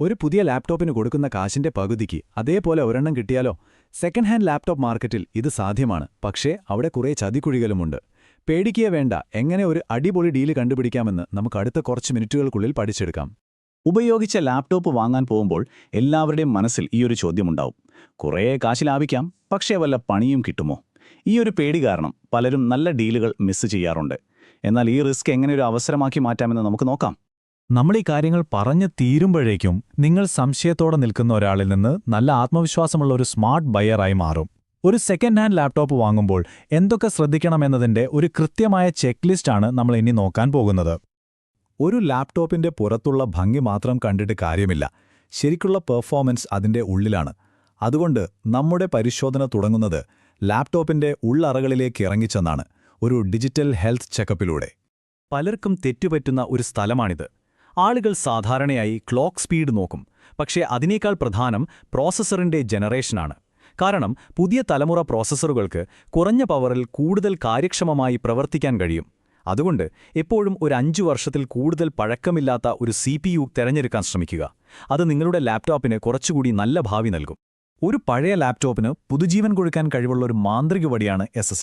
ഒരു പുതിയ ലാപ്ടോപ്പിന് കൊടുക്കുന്ന കാശിന്റെ പകുതിക്ക് അതേപോലെ ഒരെണ്ണം കിട്ടിയാലോ? സെക്കൻഡ് ഹാൻഡ് ലാപ്ടോപ്പ് മാർക്കറ്റിൽ ഇത് സാധ്യമാണ്. പക്ഷേ അവിടെ കുറേ ചതിക്കുഴികളുമുണ്ട്. പേടിക്കുക വേണ്ട. എങ്ങനെ ഒരു അടിപൊളി ഡീൽ കണ്ടുപിടിക്കാമെന്ന് നമുക്ക് അടുത്ത കുറച്ച് മിനിറ്റുകൾക്കുള്ളിൽ പഠിച്ചെടുക്കാം. ഉപയോഗിച്ച ലാപ്ടോപ്പ് വാങ്ങാൻ പോകുമ്പോൾ എല്ലാവരുടെയും മനസ്സിൽ ഈ ഒരു ചോദ്യമുണ്ടാവും. കുറേ കാശ് ലാഭിക്കാം പക്ഷേ വല്ല പണിയും കിട്ടുമോ? ഈ ഒരു പേടി കാരണം പലരും നല്ല ഡീലുകൾ മിസ് ചെയ്യാറുണ്ട്. എന്നാൽ ഈ റിസ്ക് എങ്ങനെ ഒരു അവസരമാക്കി മാറ്റാമെന്ന് നമുക്ക് നോക്കാം. നമ്മൾ ഈ കാര്യങ്ങൾ പറഞ്ഞു തീരുമ്പോഴേക്കും നിങ്ങൾ സംശയത്തോടെ നിൽക്കുന്ന ഒരാളിൽ നിന്ന് നല്ല ആത്മവിശ്വാസമുള്ള ഒരു സ്മാർട്ട് ബയറായി മാറും. ഒരു സെക്കൻഡ് ഹാൻഡ് ലാപ്ടോപ്പ് വാങ്ങുമ്പോൾ എന്തൊക്കെ ശ്രദ്ധിക്കണമെന്നതിന്റെ ഒരു കൃത്യമായ ചെക്ക് ലിസ്റ്റാണ് നമ്മൾ ഇനി നോക്കാൻ പോകുന്നത്. ഒരു ലാപ്ടോപ്പിന്റെ പുറത്തുള്ള ഭംഗി മാത്രം കണ്ടിട്ട് കാര്യമില്ല. ശരിക്കുള്ള പെർഫോമൻസ് അതിന്റെ ഉള്ളിലാണ്. അതുകൊണ്ട് നമ്മുടെ പരിശോധന തുടങ്ങുന്നത് ലാപ്ടോപ്പിന്റെ ഉള്ളറകളിലേക്ക് ഇറങ്ങിച്ചെന്നാണ്. ഒരു ഡിജിറ്റൽ ഹെൽത്ത് ചെക്കപ്പിലൂടെ പലർക്കും തെറ്റുപറ്റുന്ന ഒരു സ്ഥലമാണിത്. ആളുകൾ സാധാരണയായി ക്ലോക്ക് സ്പീഡ് നോക്കും. പക്ഷേ അതിനേക്കാൾ പ്രധാനം പ്രോസസ്സറിന്റെ ജനറേഷനാണ്. കാരണം പുതിയ തലമുറ പ്രോസസ്സറുകൾക്ക് കുറഞ്ഞ പവറിൽ കൂടുതൽ കാര്യക്ഷമമായി പ്രവർത്തിക്കാൻ കഴിയും. അതുകൊണ്ട് എപ്പോഴും ഒരു അഞ്ചു വർഷത്തിൽ കൂടുതൽ പഴക്കമില്ലാത്ത ഒരു സി പി യു തിരഞ്ഞെടുക്കാൻ ശ്രമിക്കുക. അത് നിങ്ങളുടെ ലാപ്ടോപ്പിന് കുറച്ചുകൂടി നല്ല ഭാവി നൽകും. ഒരു പഴയ ലാപ്ടോപ്പിന് പുതുജീവൻ കൊടുക്കാൻ കഴിവുള്ള ഒരു മാന്ത്രിക വടിയാണ് എസ്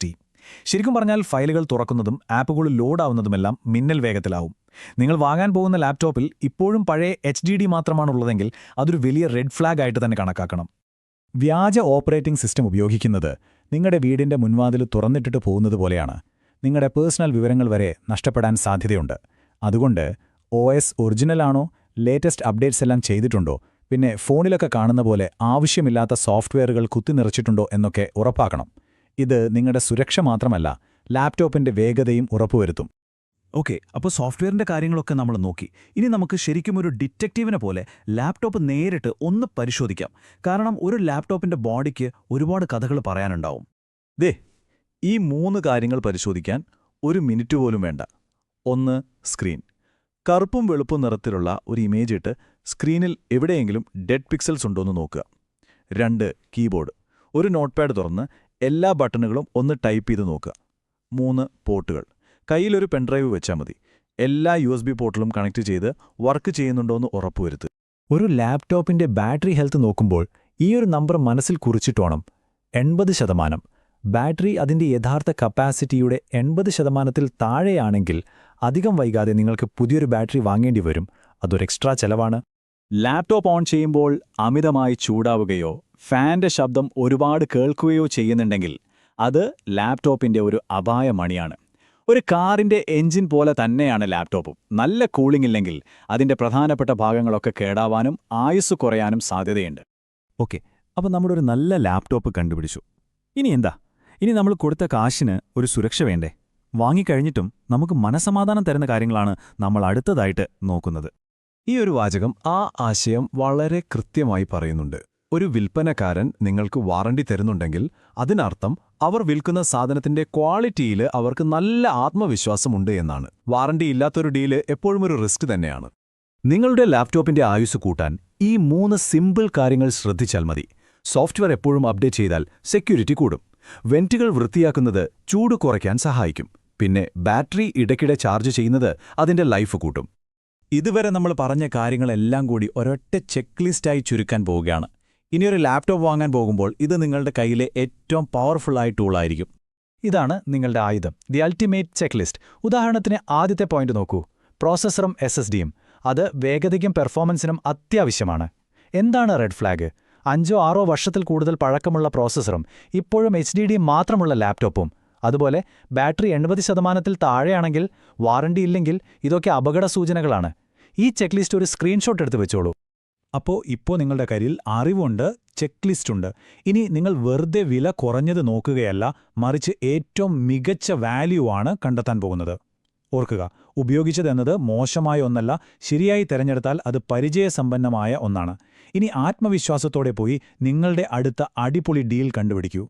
ശരിക്കും പറഞ്ഞാൽ ഫയലുകൾ തുറക്കുന്നതും ആപ്പുകൾ ലോഡാവുന്നതുമെല്ലാം മിന്നൽ വേഗത്തിലാവും. നിങ്ങൾ വാങ്ങാൻ പോകുന്ന ലാപ്ടോപ്പിൽ ഇപ്പോഴും പഴയ എച്ച് ഡി ഡി മാത്രമാണുള്ളതെങ്കിൽ അതൊരു വലിയ റെഡ് ഫ്ലാഗ് ആയിട്ട് തന്നെ കണക്കാക്കണം. വ്യാജ ഓപ്പറേറ്റിംഗ് സിസ്റ്റം ഉപയോഗിക്കുന്നത് നിങ്ങളുടെ വീടിന്റെ മുൻവാതിൽ തുറന്നിട്ടിട്ട് പോകുന്നത് പോലെയാണ്. നിങ്ങളുടെ പേഴ്സണൽ വിവരങ്ങൾ വരെ നഷ്ടപ്പെടാൻ സാധ്യതയുണ്ട്. അതുകൊണ്ട് ഒ എസ് ഒറിജിനലാണോ ലേറ്റസ്റ്റ് അപ്ഡേറ്റ്സ് എല്ലാം ചെയ്തിട്ടുണ്ടോ പിന്നെ ഫോണിലൊക്കെ കാണുന്ന പോലെ ആവശ്യമില്ലാത്ത സോഫ്റ്റ്വെയറുകൾ കുത്തിനിറച്ചിട്ടുണ്ടോ എന്നൊക്കെ ഉറപ്പാക്കണം. ഇത് നിങ്ങളുടെ സുരക്ഷ മാത്രമല്ല ലാപ്ടോപ്പിന്റെ വേഗതയും ഉറപ്പുവരുത്തും. ഓക്കെ അപ്പോൾ സോഫ്റ്റ്വെയറിന്റെ കാര്യങ്ങളൊക്കെ നമ്മൾ നോക്കി. ഇനി നമുക്ക് ശരിക്കും ഒരു ഡിറ്റക്റ്റീവിനെ പോലെ ലാപ്ടോപ്പ് നേരിട്ട് ഒന്ന് പരിശോധിക്കാം. കാരണം ഒരു ലാപ്ടോപ്പിന്റെ ബോഡിക്ക് ഒരുപാട് കഥകൾ പറയാനുണ്ടാവും. ദേ ഈ മൂന്ന് കാര്യങ്ങൾ പരിശോധിക്കാൻ ഒരു മിനിറ്റ് പോലും വേണ്ട. ഒന്ന് സ്ക്രീൻ. കറുപ്പും വെളുപ്പും നിറത്തിലുള്ള ഒരു ഇമേജ് ഇട്ട് സ്ക്രീനിൽ എവിടെയെങ്കിലും ഡെഡ് പിക്സൽസ് ഉണ്ടോയെന്ന് നോക്കുക. രണ്ട് കീബോർഡ്. ഒരു നോട്ട്പാഡ് തുറന്ന് എല്ലാ ബട്ടണുകളും ഒന്ന് ടൈപ്പ് ചെയ്ത് നോക്കുക. മൂന്ന് പോർട്ടുകൾ കയ്യിലൊരു പെൻഡ്രൈവ് വെച്ചാൽ മതി. എല്ലാ യു എസ് ബി പോർട്ടിലും കണക്ട് ചെയ്ത് വർക്ക് ചെയ്യുന്നുണ്ടോ ചെയ്യുന്നുണ്ടോയെന്ന് ഉറപ്പുവരുത്ത്. ഒരു ലാപ്ടോപ്പിന്റെ ബാറ്ററി ഹെൽത്ത് നോക്കുമ്പോൾ ഈ ഒരു നമ്പർ മനസ്സിൽ കുറിച്ചിട്ടോണം. എൺപത് ശതമാനം. ബാറ്ററി അതിന്റെ യഥാർത്ഥ കപ്പാസിറ്റിയുടെ എൺപത് ശതമാനത്തിൽ താഴെയാണെങ്കിൽ അധികം വൈകാതെ നിങ്ങൾക്ക് പുതിയൊരു ബാറ്ററി വാങ്ങേണ്ടി വരും. അതൊരു എക്സ്ട്രാ ചെലവാണ്. ലാപ്ടോപ്പ് ഓൺ ചെയ്യുമ്പോൾ അമിതമായി ചൂടാവുകയോ ഫാന്റെ ശബ്ദം ഒരുപാട് കേൾക്കുകയോ ചെയ്യുന്നുണ്ടെങ്കിൽ അത് ലാപ്ടോപ്പിന്റെ ഒരു അപായമണിയാണ് ഒരു കാറിന്റെ എഞ്ചിൻ പോലെ തന്നെയാണ് ലാപ്ടോപ്പും. നല്ല കൂളിംഗ് ഇല്ലെങ്കിൽ അതിന്റെ പ്രധാനപ്പെട്ട ഭാഗങ്ങളൊക്കെ കേടാവാനും ആയുസ് കുറയാനും സാധ്യതയുണ്ട്. ഓക്കെ അപ്പോൾ നമ്മുടെ ഒരു നല്ല ലാപ്ടോപ്പ് കണ്ടുപിടിച്ചു. ഇനി എന്താ? ഇനി നമ്മൾ കൊടുത്ത കാശിന് ഒരു സുരക്ഷ വേണ്ടേ? വാങ്ങിക്കഴിഞ്ഞിട്ടും നമുക്ക് മനസമാധാനം തരുന്ന കാര്യങ്ങളാണ് നമ്മൾ അടുത്തതായിട്ട് നോക്കുന്നത്. ഈ ഒരു വാചകം ആ ആശയം വളരെ കൃത്യമായി പറയുന്നുണ്ട്. ഒരു വിൽപ്പനക്കാരൻ നിങ്ങൾക്ക് വാറണ്ടി തരുന്നുണ്ടെങ്കിൽ അതിനർത്ഥം അവർ വിൽക്കുന്ന സാധനത്തിന്റെ ക്വാളിറ്റിയിൽ അവർക്ക് നല്ല ആത്മവിശ്വാസമുണ്ട് എന്നാണ്. വാറണ്ടി ഇല്ലാത്തൊരു ഡീൽ എപ്പോഴും ഒരു റിസ്ക് തന്നെയാണ്. നിങ്ങളുടെ ലാപ്ടോപ്പിന്റെ ആയുസ് കൂട്ടാൻ ഈ മൂന്ന് സിമ്പിൾ കാര്യങ്ങൾ ശ്രദ്ധിച്ചാൽ മതി. സോഫ്റ്റ്വെയർ എപ്പോഴും അപ്ഡേറ്റ് ചെയ്താൽ സെക്യൂരിറ്റി കൂടും. വെന്റുകൾ വൃത്തിയാക്കുന്നത് ചൂട് കുറയ്ക്കാൻ സഹായിക്കും. പിന്നെ ബാറ്ററി ഇടയ്ക്കിടെ ചാർജ് ചെയ്യുന്നത് അതിന്റെ ലൈഫ് കൂട്ടും. ഇതുവരെ നമ്മൾ പറഞ്ഞ കാര്യങ്ങളെല്ലാം കൂടി ഒരൊറ്റ ചെക്ക് ലിസ്റ്റായി ചുരുക്കാൻ പോവുകയാണ്. ഇനിയൊരു ലാപ്ടോപ്പ് വാങ്ങാൻ പോകുമ്പോൾ ഇത് നിങ്ങളുടെ കയ്യിലെ ഏറ്റവും പവർഫുള്ളായ ടൂളായിരിക്കും ഇതാണ് നിങ്ങളുടെ ആയുധം ദി അൾട്ടിമേറ്റ് ചെക്ക് ലിസ്റ്റ് ഉദാഹരണത്തിന് ആദ്യത്തെ പോയിന്റ് നോക്കൂ. പ്രോസസ്സറും എസ് എസ് ഡിയും അത് വേഗതയ്ക്കും പെർഫോമൻസിനും അത്യാവശ്യമാണ്. എന്താണ് റെഡ് ഫ്ലാഗ് അഞ്ചോ ആറോ വർഷത്തിൽ കൂടുതൽ പഴക്കമുള്ള പ്രോസസ്സറും ഇപ്പോഴും എച്ച് ഡി ഡി മാത്രമുള്ള ലാപ്ടോപ്പും അതുപോലെ ബാറ്ററി എൺപത് ശതമാനത്തിൽ താഴെയാണെങ്കിൽ വാറണ്ടി ഇല്ലെങ്കിൽ ഇതൊക്കെ അപകട സൂചനകളാണ്. ഈ ചെക്ക് ലിസ്റ്റ് ഒരു സ്ക്രീൻഷോട്ട് എടുത്ത് വെച്ചോളൂ. അപ്പോൾ ഇപ്പോൾ നിങ്ങളുടെ കയ്യിൽ അറിവുണ്ട് ചെക്ക് ലിസ്റ്റ് ഉണ്ട് ഇനി നിങ്ങൾ വെറുതെ വില കുറഞ്ഞത് നോക്കുകയല്ല മറിച്ച് ഏറ്റവും മികച്ച വാല്യൂ ആണ് കണ്ടെത്താൻ പോകുന്നത്. ഓർക്കുക ഉപയോഗിച്ചതെന്നത് മോശമായ ഒന്നല്ല ശരിയായി തിരഞ്ഞെടുത്താൽ അത് പരിചയസമ്പന്നമായ ഒന്നാണ്. ഇനി ആത്മവിശ്വാസത്തോടെ പോയി നിങ്ങളുടെ അടുത്ത അടിപൊളി ഡീൽ കണ്ടുപിടിക്കൂ.